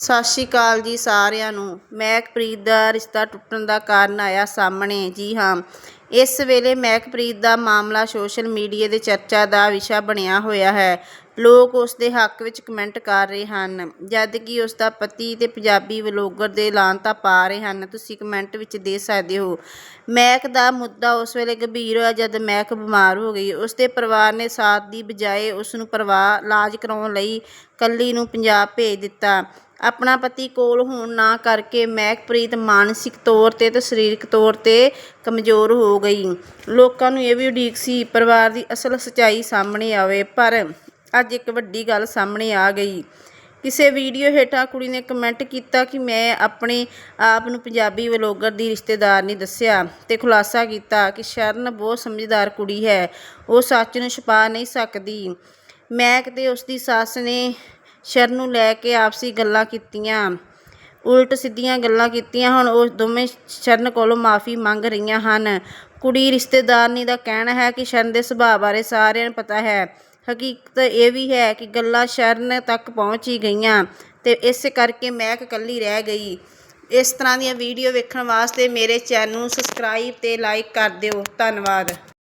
ਸਤਿ ਸ਼੍ਰੀ ਅਕਾਲ ਜੀ ਸਾਰਿਆਂ ਨੂੰ। ਮਹਿਕਪ੍ਰੀਤ ਦਾ ਰਿਸ਼ਤਾ ਟੁੱਟਣ ਦਾ ਕਾਰਨ ਆਇਆ ਸਾਹਮਣੇ। ਜੀ ਹਾਂ, ਇਸ ਵੇਲੇ ਮਹਿਕਪ੍ਰੀਤ ਦਾ ਮਾਮਲਾ ਸੋਸ਼ਲ ਮੀਡੀਆ ਦੇ ਚਰਚਾ ਦਾ ਵਿਸ਼ਾ ਬਣਿਆ ਹੋਇਆ ਹੈ। ਲੋਕ ਉਸ ਦੇ ਹੱਕ ਵਿੱਚ ਕਮੈਂਟ ਕਰ ਰਹੇ ਹਨ। ਜਦ ਕਿ ਉਸ ਦਾ ਪਤੀ ਤੇ ਪੰਜਾਬੀ ਵਲੋਗਰ ਦੇ ਐਲਾਨ ਤਾਂ ਪਾ ਰਹੇ ਹਨ। ਤੁਸੀਂ ਕਮੈਂਟ ਵਿੱਚ ਦੇ ਸਕਦੇ ਹੋ। ਮਹਿਕ ਦਾ ਮੁੱਦਾ ਉਸ ਵੇਲੇ ਗੰਭੀਰ ਹੋਇਆ ਜਦ ਮਹਿਕ ਬਿਮਾਰ ਹੋ ਗਈ। ਉਸ ਦੇ ਪਰਿਵਾਰ ਨੇ ਸਾਥ ਦੀ ਬਜਾਏ ਉਸ ਨੂੰ ਪਰਿਵਾਰ ਇਲਾਜ ਕਰਾਉਣ ਲਈ ਕੱਲੀ ਨੂੰ ਪੰਜਾਬ ਭੇਜ ਦਿੱਤਾ। ਆਪਣਾ ਪਤੀ ਕੋਲ ਹੋਣ ਨਾ ਕਰਕੇ ਮਹਿਕਪ੍ਰੀਤ ਮਾਨਸਿਕ ਤੌਰ ਤੇ ਤੇ ਸਰੀਰਕ ਤੌਰ ਤੇ ਕਮਜ਼ੋਰ ਹੋ ਗਈ। ਲੋਕਾਂ ਨੂੰ ਇਹ ਵੀ ਉਡੀਕ ਸੀ, ਪਰਿਵਾਰ ਦੀ ਅਸਲ ਸਚਾਈ ਸਾਹਮਣੇ ਆਵੇ, ਪਰ ਅੱਜ ਇੱਕ ਵੱਡੀ ਗੱਲ ਸਾਹਮਣੇ ਆ ਗਈ। ਕਿਸੇ ਵੀਡੀਓ ਹੇਠਾਂ ਕੁੜੀ ਨੇ ਕਮੈਂਟ ਕੀਤਾ ਕਿ ਮੈਂ ਆਪਣੇ ਆਪ ਨੂੰ ਪੰਜਾਬੀ ਵਲੋਗਰ ਦੀ ਰਿਸ਼ਤੇਦਾਰ ਨਹੀਂ ਦੱਸਿਆ ਤੇ ਖੁਲਾਸਾ ਕੀਤਾ ਕਿ ਸ਼ਰਨ ਬਹੁਤ ਸਮਝਦਾਰ ਕੁੜੀ ਹੈ, ਉਹ ਸੱਚ ਨੂੰ ਛੁਪਾ ਨਹੀਂ ਸਕਦੀ। ਮੈਂ ਤੇ ਉਸ ਦੀ ਸੱਸ ਨੇ ਸ਼ਰਨ ਨੂੰ ਲੈ ਕੇ ਆਪਸੀ ਗੱਲਾਂ ਕੀਤੀਆਂ। ਉਲਟ ਸਿੱਧੀਆਂ ਗੱਲਾਂ ਕੀਤੀਆਂ ਹੁਣ ਉਹ ਦੋਵੇਂ ਸ਼ਰਨ ਕੋਲੋਂ ਮਾਫੀ ਮੰਗ ਰਹੀਆਂ ਹਨ। ਕੁੜੀ ਰਿਸ਼ਤੇਦਾਰਨੀ ਦਾ ਕਹਿਣਾ ਹੈ ਕਿ ਸ਼ਰਨ ਦੇ ਸੁਭਾਅ ਬਾਰੇ ਸਾਰਿਆਂ ਨੂੰ ਪਤਾ ਹੈ। ਹਕੀਕਤ ਇਹ ਵੀ ਹੈ ਕਿ ਗੱਲਾਂ ਸ਼ਰਨ ਤੱਕ ਪਹੁੰਚ ਹੀ ਗਈਆਂ ਤੇ ਇਸ ਕਰਕੇ ਮਹਿਕ ਇਕੱਲੀ ਰਹਿ ਗਈ। ਇਸ ਤਰ੍ਹਾਂ ਦੀਆਂ ਵੀਡੀਓ ਵੇਖਣ ਵਾਸਤੇ ਮੇਰੇ ਚੈਨਲ ਨੂੰ ਸਬਸਕ੍ਰਾਈਬ ਤੇ ਲਾਈਕ ਕਰ ਦਿਓ। ਧੰਨਵਾਦ।